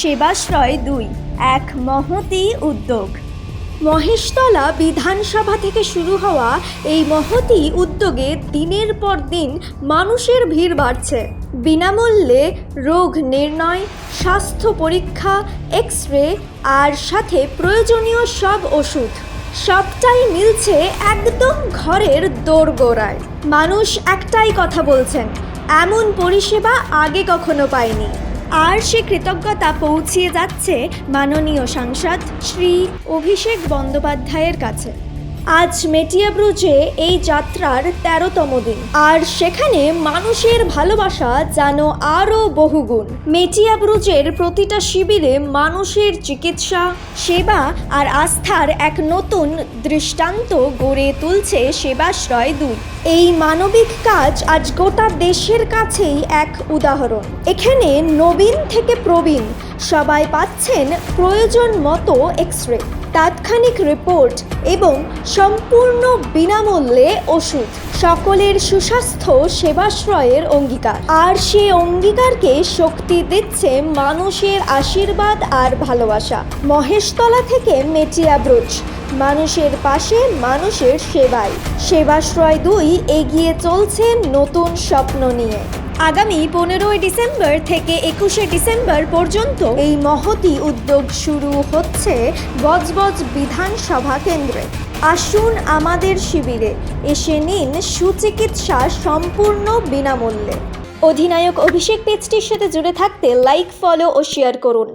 সেবাশ্রয় দুই, এক মহতি উদ্যোগ। মহেশতলা বিধানসভা থেকে শুরু হওয়া এই মহতি উদ্যোগে দিনের পর দিন মানুষের ভিড় বাড়ছে। বিনামূল্যে রোগ নির্ণয়, স্বাস্থ্য পরীক্ষা এক্স রে আর সাথে প্রয়োজনীয় সব ওষুধ। সবটাই মিলছে একদম ঘরের দোরগোড়ায়। মানুষ একটাই কথা বলছেন, এমন পরিষেবা আগে কখনো পায়নি। আর সে কৃতজ্ঞতা পৌঁছিয়ে যাচ্ছে মাননীয় সাংসদ শ্রী অভিষেক বন্দ্যোপাধ্যায়ের কাছে। আজ মেটিয়াব্রুজে এই যাত্রার তেরোতম দিন। আর সেখানে মানুষের ভালোবাসা যেন আরও বহুগুণ। মেটিয়াব্রুজের প্রতিটা শিবিরে মানুষের চিকিৎসা, সেবা আর আস্থার এক নতুন দৃষ্টান্ত গড়ে তুলছে সেবাশ্রয় দুই। এই মানবিক কাজ আজ গোটা দেশের কাছেই এক উদাহরণ। এখানে নবীন থেকে প্রবীণ সবাই পাচ্ছেন প্রয়োজন মতো এক্স রে তাৎক্ষণিক রিপোর্ট এবং সম্পূর্ণ বিনামূল্যে ওষুধ, সকলের সুস্বাস্থ্য সেবাশ্রয়ের অঙ্গীকার। আর সে অঙ্গীকারকে শক্তি দিচ্ছে মানুষের আশীর্বাদ আর ভালোবাসা। মহেশতলা থেকে মেটিয়া ব্রুজ মানুষের পাশে মানুষের সেবায়। সেবাশ্রয় দুই এগিয়ে চলছে নতুন স্বপ্ন নিয়ে। আগামী পনেরোই ডিসেম্বর থেকে একুশে ডিসেম্বর পর্যন্ত এই মহতি উদ্যোগ শুরু হচ্ছে বজবজ বিধানসভা কেন্দ্রে। আসুন আমাদের শিবিরে এসে নিন সুচিকিৎসা সম্পূর্ণ বিনামূল্যে। অধিনায়ক অভিষেক পেজটির সাথে জুড়ে থাকতে লাইক, ফলো ও শেয়ার করুন।